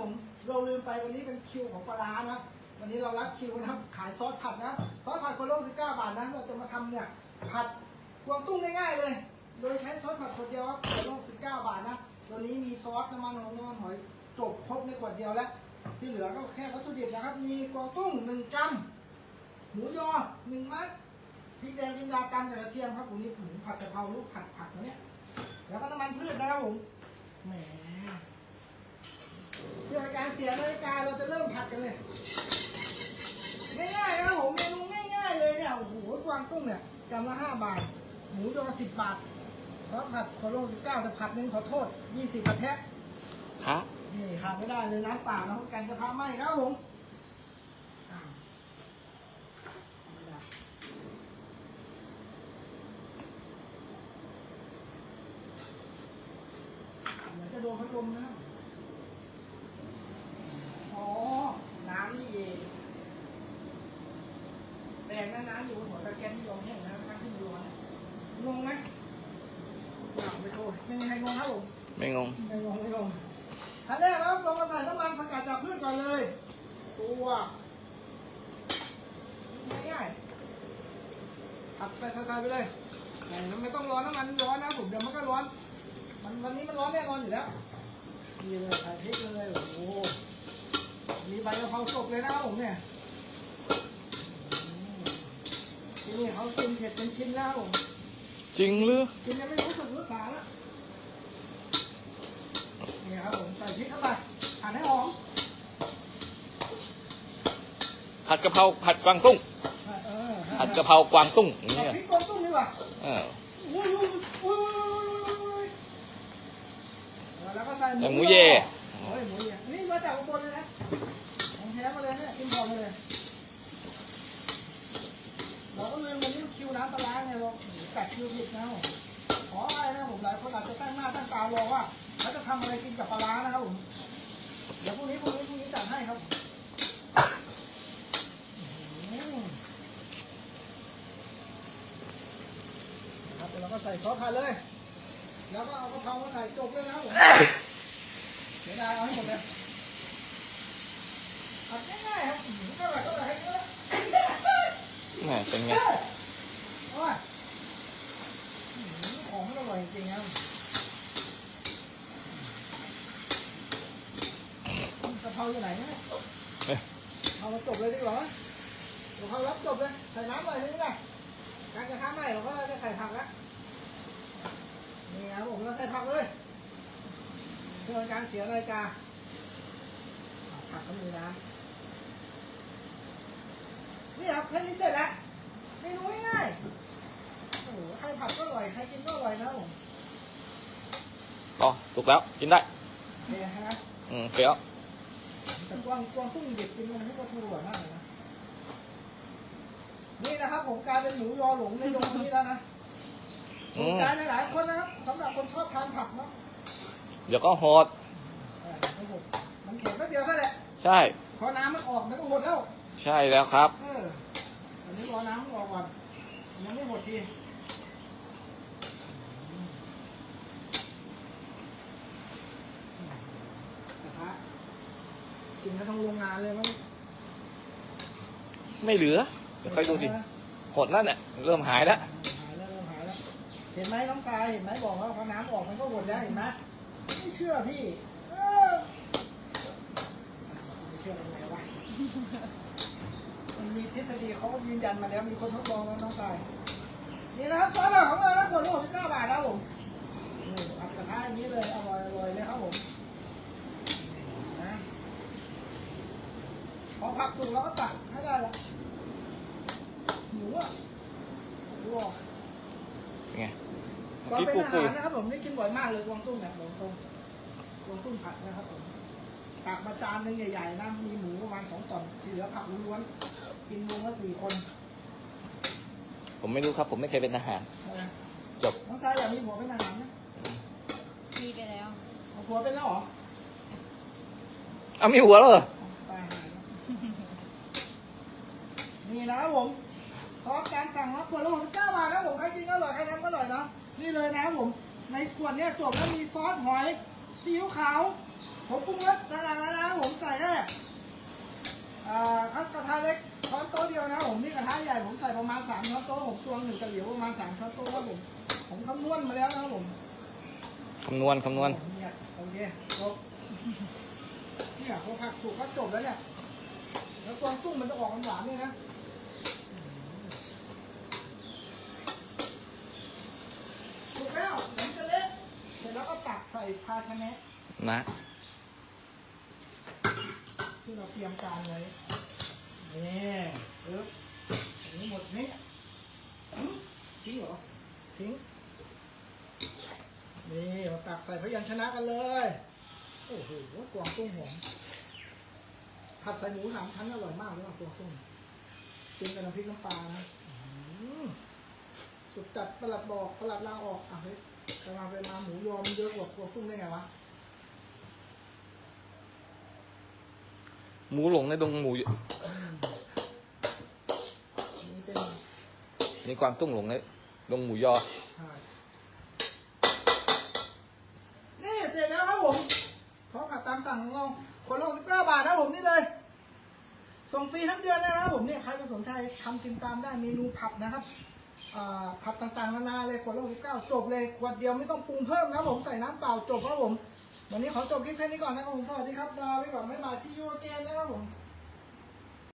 ผมเราลืมไปวันนี้เป็นคิวของปลาร้านะวันนี้เรารัดคิวนะครับขายซอสผัดนะซอสผัดคนโลก19บาทนะเราจะมาทำเนี่ยผัดกวางตุ้งง่ายๆเลย โดยใช้ซอสผัดขวดเดียวครับคนโลก19 บาทนะตัวนี้มีซอสน้ำมันหอยน้ำมันหอยจบครบในขวดเดียวแล้ว ที่เหลือก็แค่วัตถุดิบนะครับ มีกวางตุ้ง1กรัมหมูยอ1มัดพริกแดงจินดากันกระเทียมครับผมนี่หมูผัดกะเพราลูกผัดผักนะเนี่ยแล้วก็น้ำมันพืชนะครับผมแหม เพื่อการเสียนาฬิกาเราจะเริ่มผัดกันเลยง่ายๆนะครับผมเมนูง่ายๆเลยเนี่ยโอ้โหกวางตุ้งเนี่ยกรัมละห้าบาท หมูยอสิบบาทซอสผัดโคโลสิบเก้าแต่ผัดหนึ่งขอโทษยี่สิบกระแทะฮะนี่ขาดไม่ได้เลยน้ำเปล่าน้ำกันกระทะไหม้ครับผมอ่าไม่ได้เดี๋ยวจะโดนพัดลมนะอ๋อ น้ำนี่เองแดง นะน้ำอยู่บนหัวตะแกรงที่ลงแห้งนะทั้งที่ร้อนงงไหมอ้าวไม่โทษไม่มีใครงงครับผมไม่งง ไม่งงไม่งงขั้นแรกครับลงมาใส่น้ำมันสกัดจากพืชก่อนเลย ตัวง่ายๆผัดไปใส่ๆไปเลยแต่ไม่ต้องร้อนน้ำมันร้อนนะผมเดี๋ยวมันก็ร้อน มันวันนี้มันร้อนแน่นอนอยู่แล้วนี่เลยใส่พริกเลยโอ้โหมีใบกะเพราสดเลยนะครับผมเนี่ยอืม ที่นี่เขากินเผ็ดเป็นชิ้นแล้วครับผมจริงหรือกินยังไม่รู้สึกรู้สาแล้วนี่ครับผมใส่พริกเข้าไปหั่นให้หอมผัดกะเพราผัดกวางตุ้งเออผัดกะเพรากวางตุ้งอย่างเอาเงี้ยพริกกวางตุ้งดีกว่าเอออุ้ยอุ้ยอุ้ยอุ้ยแล้วก็ใส่แต่หมูเย่ เฮ้ยหมูเย่นี่มาจากอุบลเลยนะของแท้มาเลยเนี่ยกินพอมาเลยเรา ก็ลืมวันนี้คิวน้ำปลาร้าไงเรากัดคิวผิดนะผมขออะไรนะผมหลายคนอาจจะตั้งหน้าตั้งตารอว่าเขาจะทำอะไรกินกับปลาร้านะครับผมเดี๋ยวพรุ่งนี้พรุ่งนี้พรุ่งนี้จัดให้ครับอืมครับเดี๋ยวเราก็ใส่ซอสผัดเลย แล้วก็เอากระเพรามาใส่จบเลยนะครับผมเดี๋ยวได้เอาให้หมดเลยผัดง่ายๆครับอืมก็อร่อยก็อร่อยให้เยอะ แหมเป็นไงโอ้ยอืมของมันอร่อยจริงๆครับกะเพราอยู่ไหนเนี่ยเอ๊ะเอามาจบเลยดีกว่าไหมกะเพรารับจบเลย ใส่น้ำหน่อยนึงไงการกระทะใหม่เราก็จะใส่ผักล้วนี่ครับผมเราใส่ผักเลยเพื่อการเสียนาฬิกาผักก็มีน้ำ นี่ครับแค่นี้เสร็จแล้วเมนูง่ายๆโอ้โหใครผัดก็อร่อยใครกินก็อร่อยนะครับผมต่อถูกแล้ว กินได้เนี่ยฮะอืมเปรี้ยวแต่กวางกวางตุ้งเด็กกินมันให้ก็ถูกอร่อยมากเลยนะนี่นะครับผมกลายเป็นหมูยอหลงในโรงนี้แล้วนะอืถูกมใจหลายๆคนนะครับสำหรับคนชอบทานผักเนาะเดี๋ยวก็โหดเออครับผมมันเข็มแป๊บเดียวแค่แหละใช่ พอน้ำมันออกมันก็หมดแล้ว ใช่แล้วครับ เอออันนี้รอน้ำมันออกก่อนยังไม่หมดทีกระทะกินกันทั้งโรงงานเลยมั้งไม่เหลือ เดี๋ยวค่อยดูดิหดแล้วเนี่ยเริ่มหายแล้ว หายแล้วเริ่มหายแล้ว เห็นไหมน้องทรายเห็นไหมบอกว่าพอน้ำออกมันก็หมดแล้วเห็นไหมไม่เชื่อพี่ เออไม่เชื่อยังไงวะ มันมีทฤษฎีเขายืนยันมาแล้วมีคนทดลองแล้วน้องทรายนี่นะครับซอสแบบของเรานะขวดละหกสิบเก้าบาทนะครับผมนี่อัดกระทะอย่างนี้เลยอร่อยอร่อยเลยครับผมนะพอผักสุกเราก็ตักให้ได้ละหมูอะดูออกเป็นไงตอนเมื่อกี้เป็นปูอาปูหารนะครับผมนี่กินบ่อยมากเลยกวางตุ้งเนี่ยกวางตุ้งกวางตุ้งผัดนะครับผมตักมาจานหนึงใหญ่ๆนะมีหมูประมาณสองตอนที่เหลือผักล้วนๆ กินรวมละสี่คนผมไม่รู้ครับ ผมไม่เคยเป็นทหาร นะจบ น้องชายอยากมีผัวเป็นทหารนะมีไปแล้ว เอาผัวเป็นแล้วเหรอเอามีหัวแล้วเหรอตายหาแล้วนี่นะครับผมซอสการสั่งมาขวดละหกสิบเก้าบาทนะผมใครกินก็อร่อยใครทำก็อร่อยเนาะนี่เลยนะครับผม ในขวดเนี่ยจบแล้วมีซอสหอยซีอิ๊วขาวผมปรุงรสต่างๆแล้วนะครับแค่อ่าคัดกระทะเล็ก ส่ประมาณสามช้อนโต๊ะผมตวงหนึ่งกระเหลียวประมาณสามช้อนโต๊ะครับผมผมคำนวณมาแล้วนะครับผมคำนวณคำนวณเนี่ยโอเคจบเนี่ยพอผักสุกก็จบแล้วเนี่ยแล้วกวางตุ้งมันจะออกหวานๆด้วยนะสุกแล้วผมจะเละเสร็จแล้วก็ตักใส่ภาชนะนะที่เราเตรียมการไว้นี่ปึ๊บอันนี้ หมดนี้หึทิ้งเหรอ ทิ้ง นี่เราตักใส่พยัญชนะกันเลย โอ้โหกวางตุ้งหอมผัดใส่หมูสามชั้นอร่อยมากเลยว่ะกวางตุ้งกินกับน้ำพริกน้ำปลานะสุดจัดประหลัดบอกประหลัดลาออกอะเฮ้ยไปมาไปมาหมูยอมเยอะกว่ากวางตุ้งได้ไงวะหมูหลงในดงหมู นี่เป็น นี่ความตุ้งหลงในดงหมูยอนี่เสร็จแล้วครับผมซอสผัดตามสั่งของเราคนละ69บาทนะผมนี่เลย ส่งฟรีทั้งเดือนเลยนะครับผมเนี่ยใครก็สนใจทำกินตามได้เมนูผัดนะครับผัดต่างๆนานาเลยขวดละ69จบเลยขวดเดียวไม่ต้องปรุงเพิ่มนะผมใส่น้ำเปล่าจบครับผม วันนี้ขอจบคลิปแค่นี้ก่อนนะครับผมสวัสดีครับลาไปก่อนบ๊ายบายซีอูเกนนะครับผม